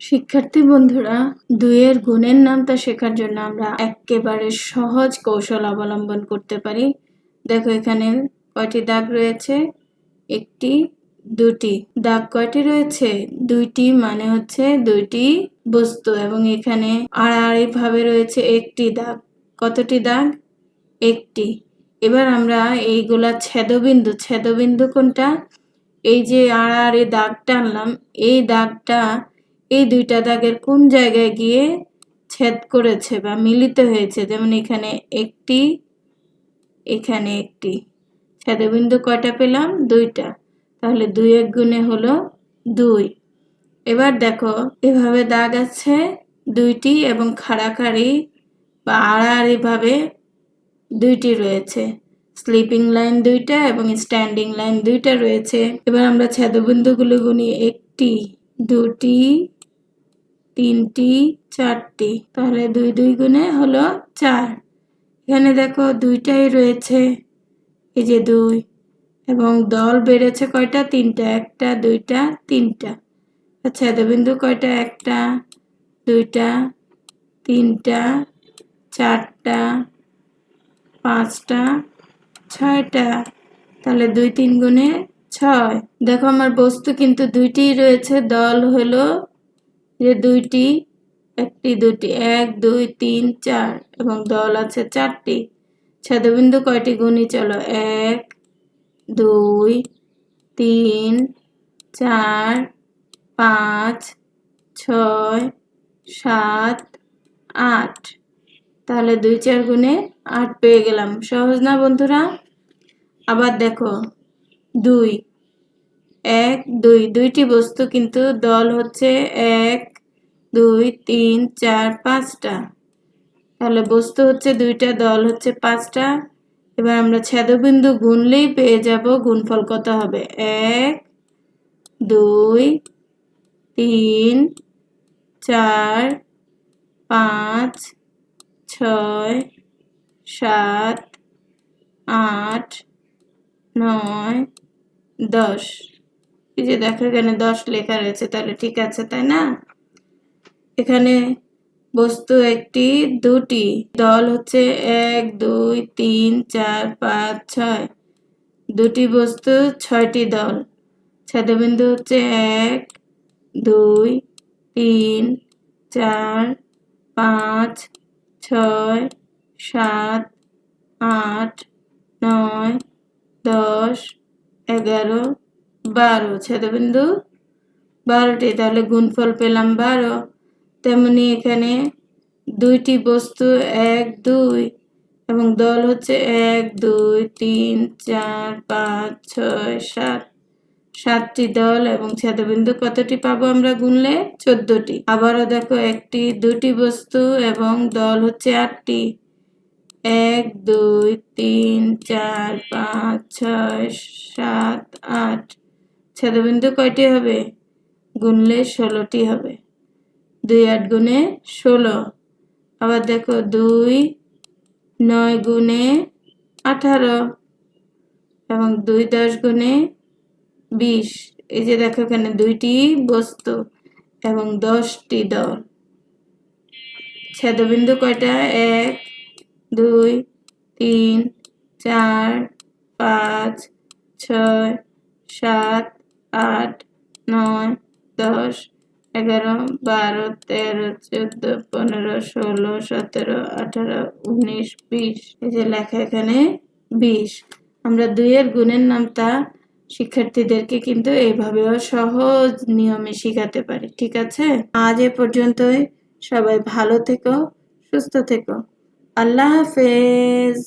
শিক্ষার্থী বন্ধুরা, দুইয়ের গুণের নামটা শেখার জন্য আমরা একেবারে সহজ কৌশল অবলম্বন করতে পারি। দেখো এখানে কয়টি দাগ রয়েছে? একটি, দুটি। দাগ কয়টি রয়েছে? দুইটি মানে হচ্ছে দুইটি বস্তু এবং এখানে আড়াআড়ি ভাবে রয়েছে একটি দাগ। কতটি দাগ? একটি। এবার আমরা এইগুলা ছেদবিন্দু ছেদবিন্দু কোনটা? এই যে আড়াআড়ি দাগ টানলাম এই দাগটা এই দুইটা দাগের কোন জায়গায় গিয়ে ছেদ করেছে বা মিলিত হয়েছে? যেমন এখানে একটি এখানে একটি। ছেদবিন্দু কয়টা পেলাম? দুইটা। তাহলে দুই এক গুণে হলো দুই। এবার দেখো, এভাবে দাগ আছে দুইটি এবং খাড়াখাড়ি বা আড়াআড়িভাবে দুইটি রয়েছে। স্লিপিং লাইন দুইটা এবং স্ট্যান্ডিং লাইন দুইটা রয়েছে। এবার আমরা ছেদবিন্দুগুলো গুনি একটি, দুটি তিনটি, চারটি। তাহলে দুই দুই গুণে হলো চার। এখানে দেখো দুইটাই রয়েছে। এই যে দুই। এবং দল বেড়েছে কয়টা? তিনটা। একটা, দুইটা, তিনটা। আচ্ছা কয়টা? একটা, দুইটা, তিনটা, চারটা, পাঁচটা, ছয়টা। তাহলে দুই তিন গুণে ছয়। দেখো আমার বস্তু কিন্তু দুইটিই রয়েছে। দল হলো যে দুইটি, একটি দুটি এক, দুই, তিন, চার এবং দল আছে চারটি। ছেদবিন্দু কয়টি গুণি? চলো, এক, দুই, তিন, চার, পাঁচ, ছয়, সাত, আট। তাহলে দুই, চার গুণে আট পেয়ে গেলাম। সহজ না বন্ধুরা? আবার দেখো, দুই, এক, দুই। দুইটি বস্তু কিন্তু দল হচ্ছে এক দুই, তিন, চার, পাঁচটা। তাহলে বস্তু হচ্ছে দুইটা, দল হচ্ছে পাঁচটা। এবার আমরা ছেদবিন্দু গুনলেই পেয়ে যাব গুণফল কত হবে? এক, দুই, তিন, চার, পাঁচ, ছয়, সাত, আট, নয়, দশ। এই যে দেখো এখানে দশ লেখা রয়েছে, তাহলে ঠিক আছে, তাই না? এখানে বস্তু একটি, দুটি। দল হচ্ছে এক, দুই, তিন, চার, পাঁচ, ছয়। দুটি বস্তু, ছয়টি দল। ছেদবিন্দু হচ্ছে এক, দুই, তিন, চার, পাঁচ, ছয়, সাত, আট, নয়, দশ, এগারো, বারো। ছেদবিন্দু বারোটি, তাহলে গুণফল পেলাম বারো। তেমনি এখানে দুইটি বস্তু, এক, দুই, এবং দল হচ্ছে এক, দুই, তিন, চার, পাঁচ, ছয়, সাত। সাতটি দল এবং ছেদবিন্দু কতটি পাবো আমরা গুনলে? চোদ্দটি। আবারও দেখো, একটি দুটি বস্তু এবং দল হচ্ছে আটটি। এক, দুই, তিন, চার, পাঁচ, ছয়, সাত, আট। ছেদবিন্দু কয়টি হবে? গুনলে ষোলোটি হবে। দুই আট গুণে ষোলো। আবার দেখো দুই নয় গুণে আঠারো এবং দুই দশ গুণে বিশ। এই যে দেখো এখানে দুইটি বস্তু এবং দশটি দল। ছেদবিন্দু কয়টা? এক, দুই, তিন, চার, পাঁচ, ছয়, সাত, আট, নয়, দশ। এগারো, বারো, তেরো, চোদ্দ, পনেরো, ষোলো, সতেরো, আঠারো, উনিশ, বিশ, এই যে লেখা এখানে বিশ। আমরা দুইয়ের গুণের নামটা শিক্ষার্থীদেরকে কিন্তু এইভাবেও সহজ নিয়মে শিখাতে পারি, ঠিক আছে? আজ এ পর্যন্তই। সবাই ভালো থেকো, সুস্থ থেকো। আল্লাহ হাফেজ।